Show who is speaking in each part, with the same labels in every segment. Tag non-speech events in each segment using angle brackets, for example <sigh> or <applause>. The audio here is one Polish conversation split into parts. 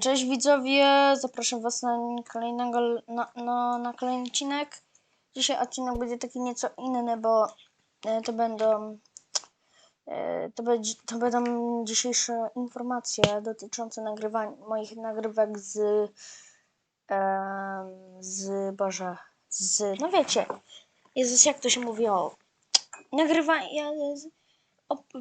Speaker 1: Cześć widzowie, zapraszam was na kolejnego, na, na, na kolejny odcinek. Dzisiaj odcinek będzie taki nieco inny, bo e, to będą e, to, to będą dzisiejsze informacje dotyczące nagrywań, moich nagrywek z z, Boże, z, no wiecie, Jezus, jak to się mówi o nagrywania, op-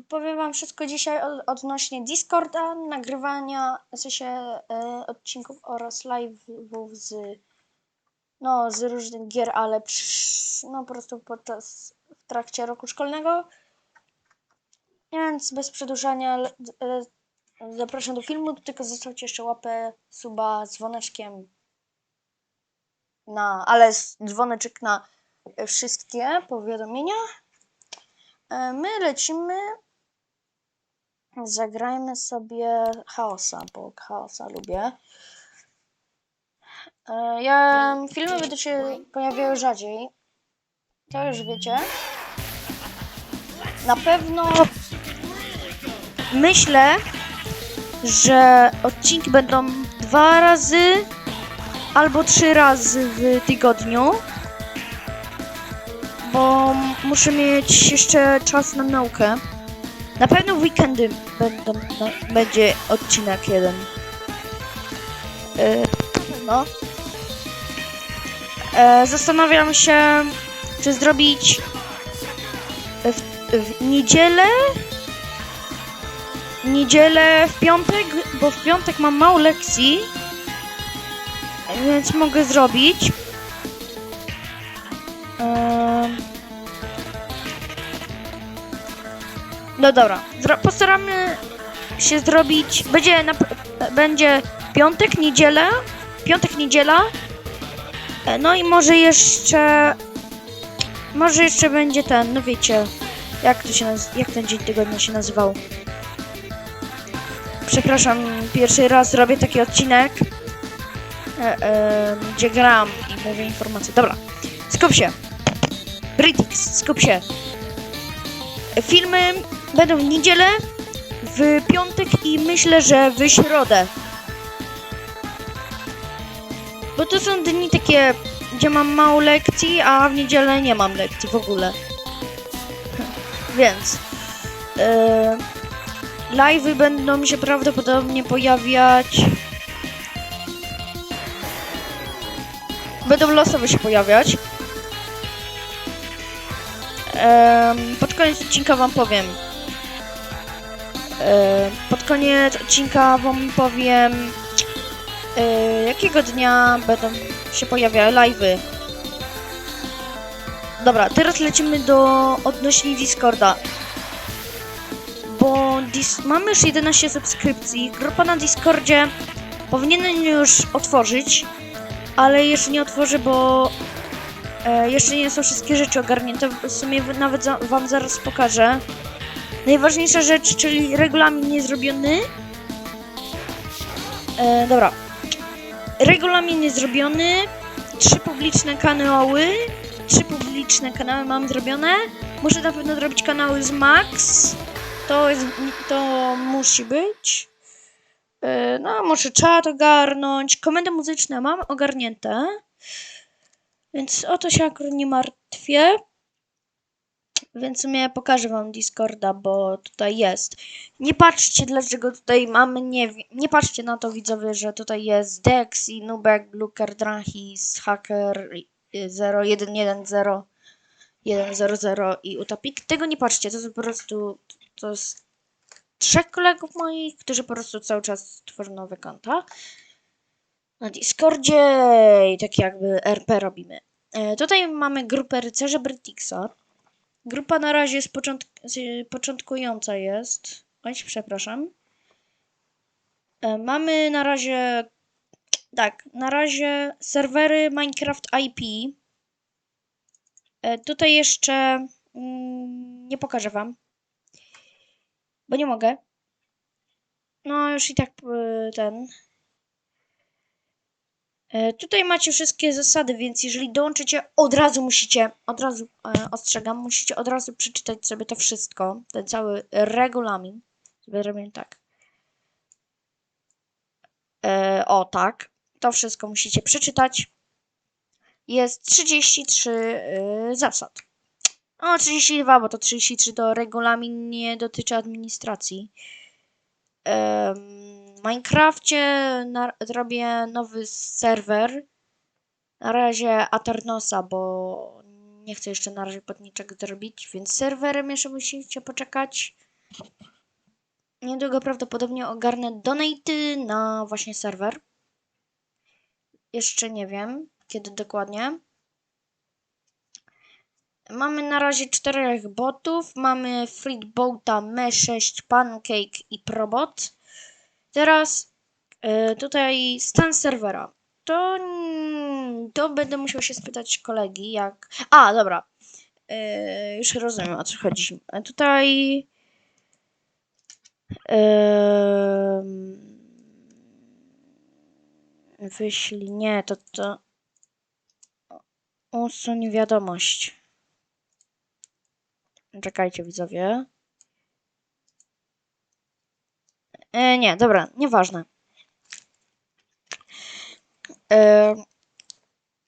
Speaker 1: powiem wam wszystko dzisiaj od, odnośnie Discorda, nagrywania, w sensie e, odcinków oraz live'ów z, no, z różnych gier, ale no po prostu podczas, w trakcie roku szkolnego. Więc bez przedłużania le- e, zapraszam do filmu, tylko zostawcie jeszcze łapę, suba dzwoneczkiem na, ale dzwoneczek na wszystkie powiadomienia. E, My lecimy. Zagrajmy sobie chaosa, bo chaosa lubię. E, Ja filmy będą się pojawiały rzadziej. To już wiecie. Na pewno myślę, że odcinki będą dwa razy albo trzy razy w tygodniu bo muszę mieć jeszcze czas na naukę. Na pewno w weekendy będą, no, będzie odcinek jeden. Yy, na pewno. E, zastanawiam się, czy zrobić w, w niedzielę. Niedzielę w piątek, bo w piątek mam mało lekcji, więc mogę zrobić. Ehm. No dobra, Zro postaramy się zrobić. Będzie, na, będzie piątek, niedziela. Piątek, niedziela. E, No i może jeszcze. Może jeszcze będzie ten, no wiecie. Jak to się jak ten dzień tygodnia się nazywał? Przepraszam, pierwszy raz robię taki odcinek, e, e, gdzie gram i mówię informacje. Dobra, skup się. Britix, skup się. Filmy będą w niedzielę, w piątek i myślę, że w środę. Bo to są dni takie, gdzie mam mało lekcji, a w niedzielę nie mam lekcji w ogóle. Więc yy, live'y będą się prawdopodobnie pojawiać. Będą losowo się pojawiać. Pod koniec odcinka wam powiem. Em, pod koniec odcinka wam powiem, e, jakiego dnia będą się pojawiały live'y. Dobra, teraz lecimy do odnośnie Discorda. Bo dis mamy już 11 subskrypcji. Grupa na Discordzie powinienem już otworzyć, ale jeszcze nie otworzę, bo E, jeszcze nie są wszystkie rzeczy ogarnięte. W sumie nawet za, wam zaraz pokażę. Najważniejsza rzecz, czyli regulamin nie zrobiony. E, dobra. Regulamin jest zrobiony. Trzy publiczne kanały. Trzy publiczne kanały mam zrobione. Muszę na pewno zrobić kanały z Max. To jest, to musi być. E, no, muszę czat ogarnąć. Komendy muzyczne mam ogarnięte. Więc o to się akurat nie martwię. Więc w sumie pokażę wam Discorda, bo tutaj jest. Nie patrzcie dlaczego tutaj mamy, nie nie patrzcie na to widzowie, że tutaj jest Dexy, Nubek, Bluker, Dranhis, Hacker y, 0110 100 i Utopik. Tego nie patrzcie, to jest po prostu, to jest trzech kolegów moich, którzy po prostu cały czas tworzą nowe konta na Discordzie i tak jakby RP robimy. E, tutaj mamy grupę rycerzy Brytixa. Grupa na razie jest początkująca jest. Oj, przepraszam. E, mamy na razie tak, na razie serwery Minecraft IP. E, tutaj jeszcze mm, nie pokażę wam, bo nie mogę. No już i tak ten Tutaj macie wszystkie zasady, więc jeżeli dołączycie, od razu musicie, od razu e, ostrzegam, musicie od razu przeczytać sobie to wszystko, ten cały regulamin. Sobie robię tak. E, o tak, to wszystko musicie przeczytać. Jest 33 y, zasad. O, 32, bo to 33 to regulamin nie dotyczy administracji. W Minecrafcie zrobię nowy serwer. Na razie Aternosa, bo nie chcę jeszcze na razie pod niczego zrobić, więc serwerem jeszcze musicie poczekać. Niedługo prawdopodobnie ogarnę donaty na właśnie serwer. Jeszcze nie wiem, kiedy dokładnie. Mamy na razie czterech botów. Mamy Freeboata, Me6, Pancake i Probot. Teraz e, tutaj stan serwera. To, to będę musiał się spytać kolegi, jak. A, dobra. E, już rozumiem o co chodzi. A tutaj. em, wyślij. Nie, to to. Usuń wiadomość. Czekajcie, widzowie. E, nie, dobra, nieważne. E,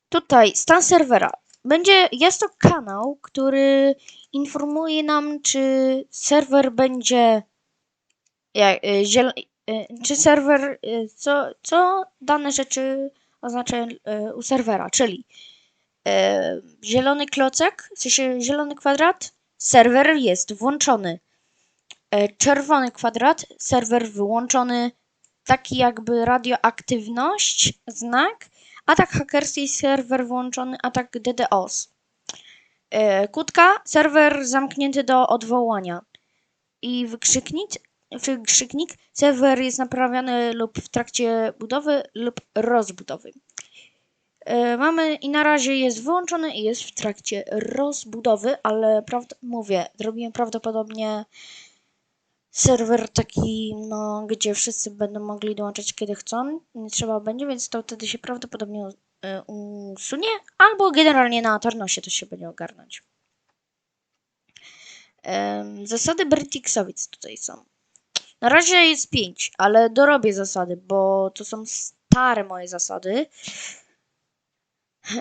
Speaker 1: tutaj stan serwera. Będzie, jest to kanał, który informuje nam, czy serwer będzie. Jak, e, ziel, e, czy serwer. E, co, co dane rzeczy oznaczają e, u serwera, czyli e, zielony klocek, w sensie zielony kwadrat, serwer jest włączony. E, Czerwony kwadrat, serwer wyłączony. Taki jakby radioaktywność, znak. Atak hakerski, serwer włączony. Atak DDoS. E, Kutka, serwer zamknięty do odwołania. I wykrzyknik, wykrzyknik, serwer jest naprawiany lub w trakcie budowy lub rozbudowy. E, Mamy i na razie jest wyłączony i jest w trakcie rozbudowy, ale prawd- mówię, zrobimy prawdopodobnie serwer taki, no, gdzie wszyscy będą mogli dołączać kiedy chcą, nie trzeba będzie, więc to wtedy się prawdopodobnie e, usunie, albo generalnie na Aternosie to się będzie ogarnąć. Zasady Brytixowic tutaj są. Na razie jest 5, ale dorobię zasady, bo to są stare moje zasady.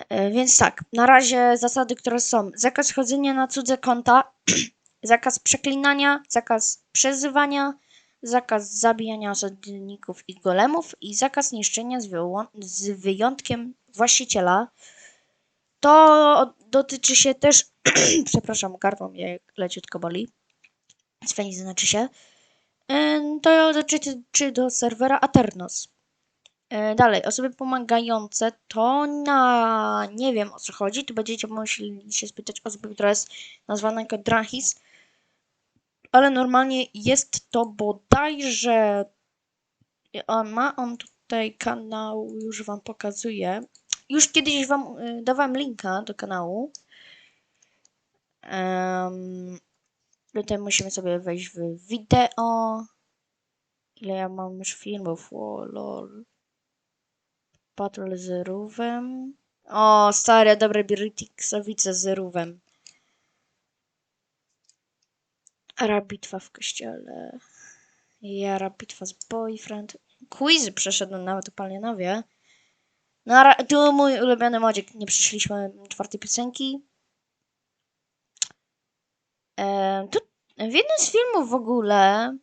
Speaker 1: E, Więc tak, na razie zasady, które są: zakaz chodzenia na cudze konta, <clears throat> zakaz przeklinania, zakaz przezywania, zakaz zabijania osadników i golemów i zakaz niszczenia z, z wyjątkiem właściciela. To dotyczy się też, <clears throat> przepraszam, gardło mnie leciutko boli, Sfenix znaczy się. E, To dotyczy do serwera Aternos. E, Dalej, osoby pomagające, to na nie wiem o co chodzi. Tu będziecie musieli się spytać osoby, która jest nazwana jako Drahis. Ale normalnie jest to bodajże. On ma on tutaj kanał, już wam pokazuję. Już kiedyś wam y, dawałem linka do kanału. Em, tutaj musimy sobie wejść w wideo. Ile ja mam już filmów? O, lol. Patrol z Rówem. O, stare, dobre Britixowice z Rówem. Ara bitwa w kościele. Jara bitwa z boyfriend. Quizy przeszedłem nawet u Palianowie. No, tu mój ulubiony modzik. Nie przyszliśmy czwartej piosenki. Em, tu, w jednym z filmów w ogóle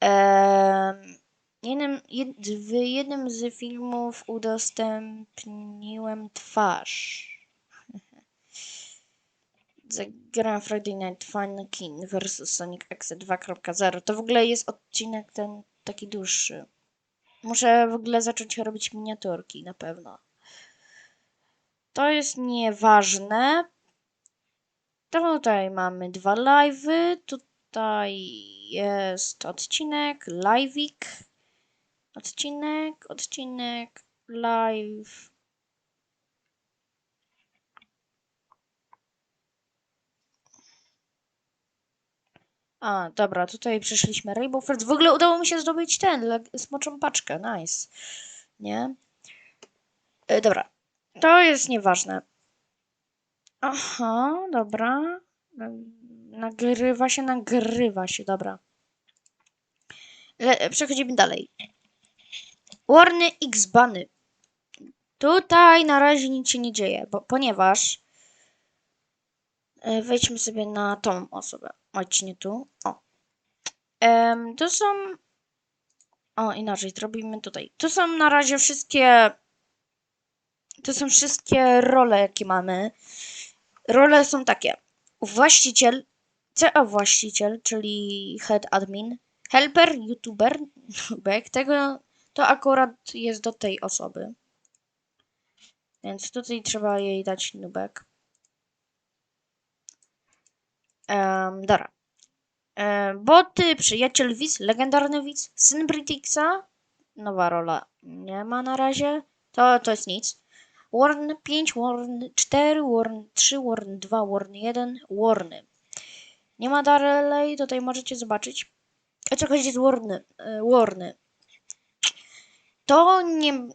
Speaker 1: em, jednym, jed, w jednym z filmów udostępniłem twarz. <laughs> Zagrałem Friday Night Funkin' vs Sonic X 2.0. To w ogóle jest odcinek ten taki dłuższy. Muszę w ogóle zacząć robić miniaturki na pewno. To jest nieważne. Tutaj mamy dwa live'y. Tutaj jest odcinek, live'ik. Odcinek, odcinek, live. A, dobra, tutaj przeszliśmy Rainbow Friends. W ogóle udało mi się zdobyć ten, smoczą paczkę, nice. Nie? E, dobra, to jest nieważne. Aha, dobra. Nag- Nagrywa się, nagrywa się, dobra. Le- przechodzimy dalej. Warny X Bany. Tutaj na razie nic się nie dzieje, bo, ponieważ e, wejdźmy sobie na tą osobę. Chodź nie tu. O. To są. O, inaczej, zrobimy tutaj. To są na razie wszystkie. To są wszystkie role, jakie mamy. Role są takie. Właściciel, CA właściciel, czyli head admin, helper, youtuber, <laughs> tego to akurat jest do tej osoby. Więc tutaj trzeba jej dać nubek. Um, dobra. E, boty, przyjaciel widz, legendarny widz, syn Britixa, nowa rola nie ma na razie, to, to jest nic. Warn 5, Warn 4, Warn 3, Warn 2, Warn 1, Warny. Nie ma dalej, tutaj możecie zobaczyć. O co chodzi z Warny? e, Warny. To nie,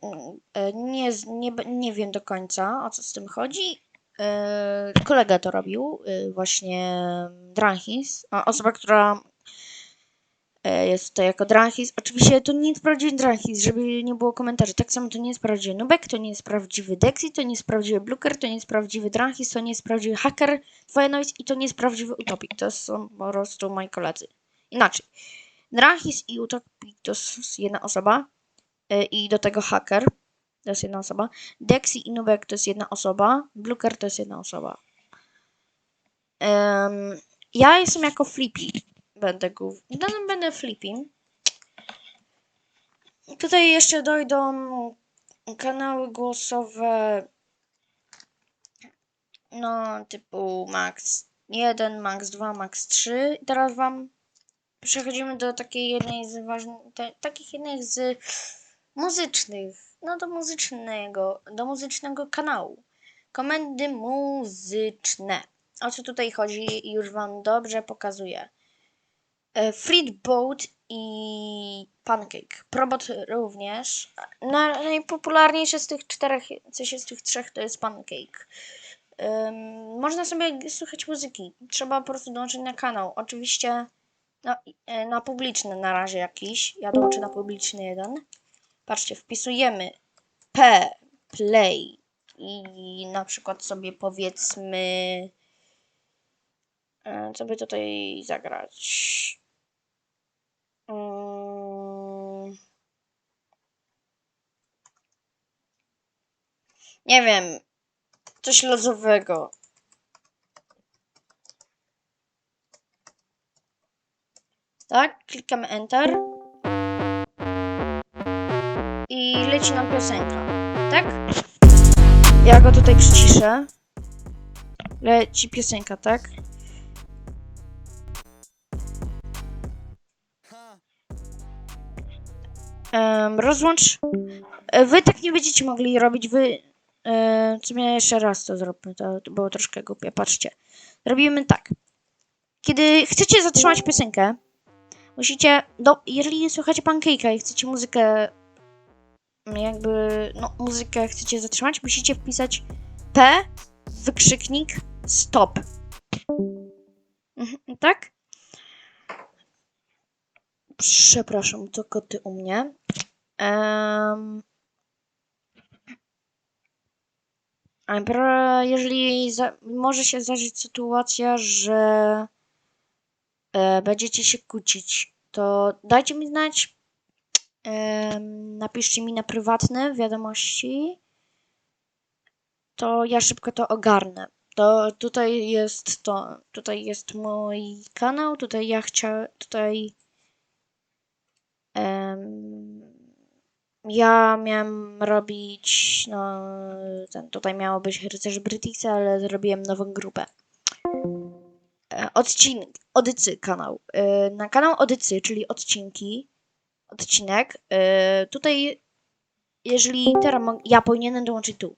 Speaker 1: e, nie, nie, nie wiem do końca, o co z tym chodzi. E, Kolega to robił, e, właśnie Dranhis, osoba, która jest tutaj jako Dranhis. Oczywiście to nie jest prawdziwy Dranhis, żeby nie było komentarzy. Tak samo to nie jest prawdziwy Nubek, to nie jest prawdziwy Dexy, to nie jest prawdziwy Bluker, to nie jest prawdziwy Dranhis, to nie jest prawdziwy Hacker Twojanowic i to nie jest prawdziwy Utopik. To są po prostu moi koledzy. Inaczej. Dranhis i Utopik to jest jedna osoba i do tego Hacker to jest jedna osoba. Dexy i Nubek to jest jedna osoba. Bluker to jest jedna osoba. Em, ja jestem jako Flippy. Będę głów... no, będę Flippy. Tutaj jeszcze dojdą kanały głosowe no typu Max 1, Max 2, Max 3. I teraz wam przechodzimy do takiej jednej z ważnych, takich jednych z muzycznych, no do muzycznego, do muzycznego kanału. Komendy muzyczne. O co tutaj chodzi? Już wam dobrze pokazuję. E, Freeboat i Pancake. Probot również. Na, najpopularniejszy z tych czterech, coś z tych trzech to jest Pancake. Ym, można sobie słuchać muzyki. Trzeba po prostu dołączyć na kanał. Oczywiście na, e, na publiczny na razie jakiś. Ja dołączę na publiczny jeden. Patrzcie, wpisujemy P, play i na przykład sobie powiedzmy, e, co by tutaj zagrać. Mm. Nie wiem, coś losowego. Tak, klikamy Enter. I leci nam piosenka, tak? Ja go tutaj przyciszę. Leci piosenka, tak? Em, rozłącz. E, Wy tak nie będziecie mogli robić. Wy. E, co mnie jeszcze raz to zróbmy. To, to było troszkę głupie. Patrzcie. Robimy tak. Kiedy chcecie zatrzymać piosenkę, musicie. Do, jeżeli słuchacie pancake'a i chcecie muzykę. Jakby. No, muzykę chcecie zatrzymać, musicie wpisać P, wykrzyknik, stop. Mhm, tak? Przepraszam, to koty u mnie. Bra- jeżeli za, może się zdarzyć sytuacja, że e, będziecie się kłócić, to dajcie mi znać. Napiszcie mi na prywatne wiadomości. To ja szybko to ogarnę. To tutaj jest to, tutaj jest mój kanał, tutaj ja chciałem, tutaj Em, ja miałem robić, no, ten, tutaj miało być rycerz Brytixa, ale zrobiłem nową grupę. E, Odcinek, Odycy kanał. E, Na kanał Odycy, czyli odcinki, odcinek, e, tutaj, jeżeli teraz ja powinienem dołączyć tu.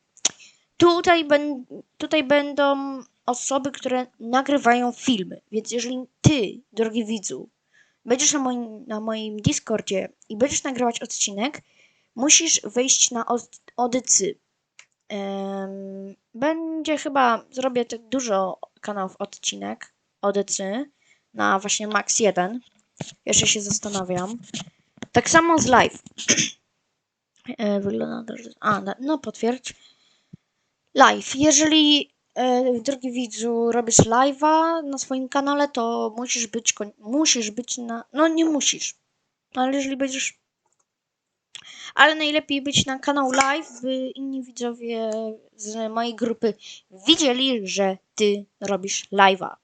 Speaker 1: Tutaj, ben, tutaj będą osoby, które nagrywają filmy, więc jeżeli ty, drogi widzu, będziesz na moim, na moim Discordzie i będziesz nagrywać odcinek, musisz wejść na od, Odycy. Em, będzie chyba, zrobię tak dużo kanałów odcinek Odycy na właśnie Max 1. Jeszcze się zastanawiam. Tak samo z live. <clears throat> E, wygląda że... A, no potwierdź. Live. Jeżeli, e, drogi widzu, robisz live'a na swoim kanale, to musisz być, musisz być na... No nie musisz. Ale jeżeli będziesz... Ale najlepiej być na kanał live, by inni widzowie z mojej grupy widzieli, że ty robisz live'a.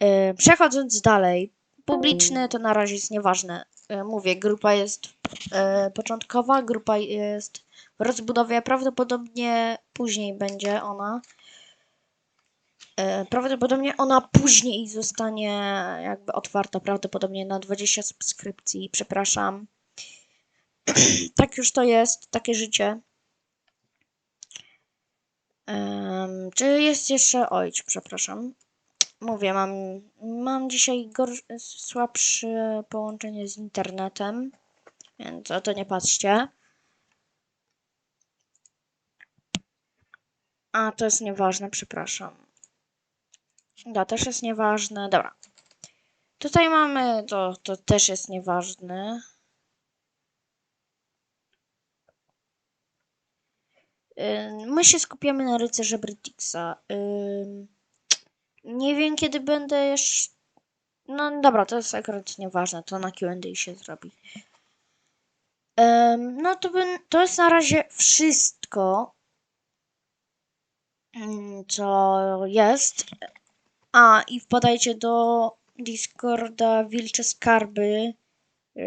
Speaker 1: E, Przechodząc dalej, publiczne to na razie jest nieważne. E, Mówię, grupa jest e, początkowa, grupa jest w rozbudowie, prawdopodobnie później będzie ona. E, Prawdopodobnie ona później zostanie jakby otwarta, prawdopodobnie na 20 subskrypcji, przepraszam. <clears throat> tak już to jest, takie życie. Em, czy jest jeszcze. Oj, przepraszam. Mówię, mam, mam dzisiaj słabsze połączenie z internetem, więc o to nie patrzcie. A, to jest nieważne, przepraszam. Da, też jest nieważne. Dobra. Tutaj mamy, to, to też jest nieważne. My się skupiamy na rycerze Brytixa. Nie wiem, kiedy będę jeszcze. No dobra, to jest akurat nieważne, to na QA się zrobi. Em, no to, by, to jest na razie wszystko, mm, co jest. A, i wpadajcie do Discorda Wilcze Skarby.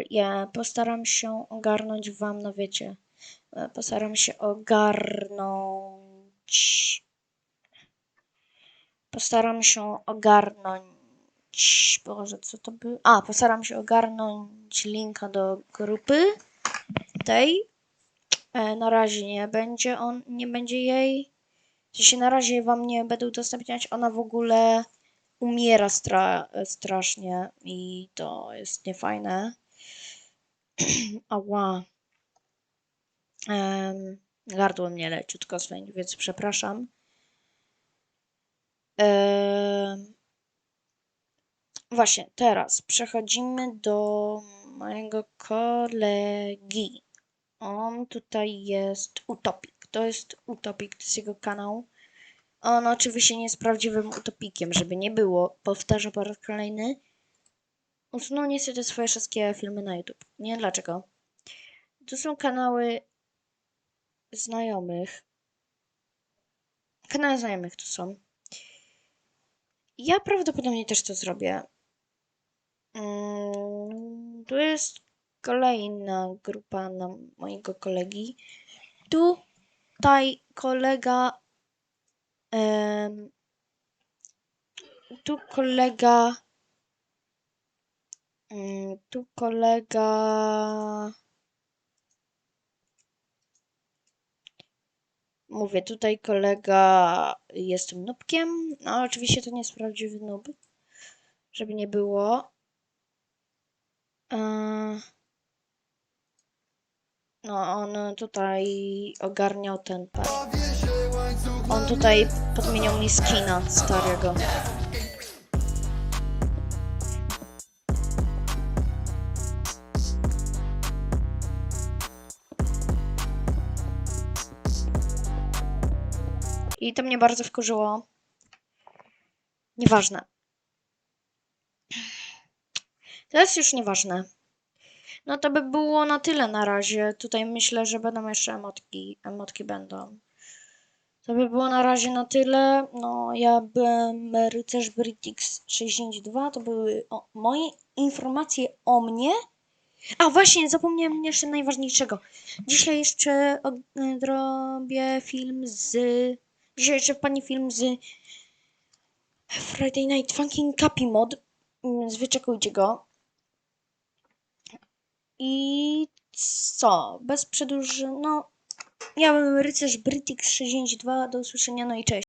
Speaker 1: Ja postaram się ogarnąć wam, no wiecie, e, postaram się ogarnąć. Postaram się ogarnąć. Boże, co to by. A, postaram się ogarnąć linka do grupy tej. E, na razie nie będzie on, nie będzie jej. Sensie na razie wam nie będę udostępniać. Ona w ogóle umiera stra strasznie i to jest niefajne. <clears throat> Ała. Um, gardło mnie leciutko swędzi, więc przepraszam. Właśnie, teraz przechodzimy do mojego kolegi. On tutaj jest Utopik. To jest Utopik, to jest jego kanał. On oczywiście nie jest prawdziwym utopikiem, żeby nie było. Powtarzam po raz kolejny. Usunął niestety swoje wszystkie filmy na YouTube. Nie dlaczego. Tu są kanały znajomych. Kanały znajomych tu są. Ja prawdopodobnie też to zrobię. Mm, tu jest kolejna grupa na mojego kolegi. Tutaj kolega. tu kolega. mm, Tu kolega. Mówię, tutaj kolega jest nubkiem. No, oczywiście to nie jest prawdziwy nub. Żeby nie było. Eee, No, on tutaj ogarniał ten pan. On tutaj podmieniał mi skina starego. To mnie bardzo wkurzyło. Nieważne. To jest już nieważne. No to by było na tyle na razie. Tutaj myślę, że będą jeszcze emotki. Emotki będą. To by było na razie na tyle. No, ja byłem rycerz Britix 62. To były o, moje informacje o mnie. A właśnie, zapomniałem jeszcze najważniejszego. Dzisiaj jeszcze zrobię film z. Dzisiaj jeszcze pani film z Friday Night Funkin' Cappy Mod. Mm, Wyczekujcie go. I co? Bez przedłużenia. No, ja byłem rycerz Britix 62. Do usłyszenia, no i cześć.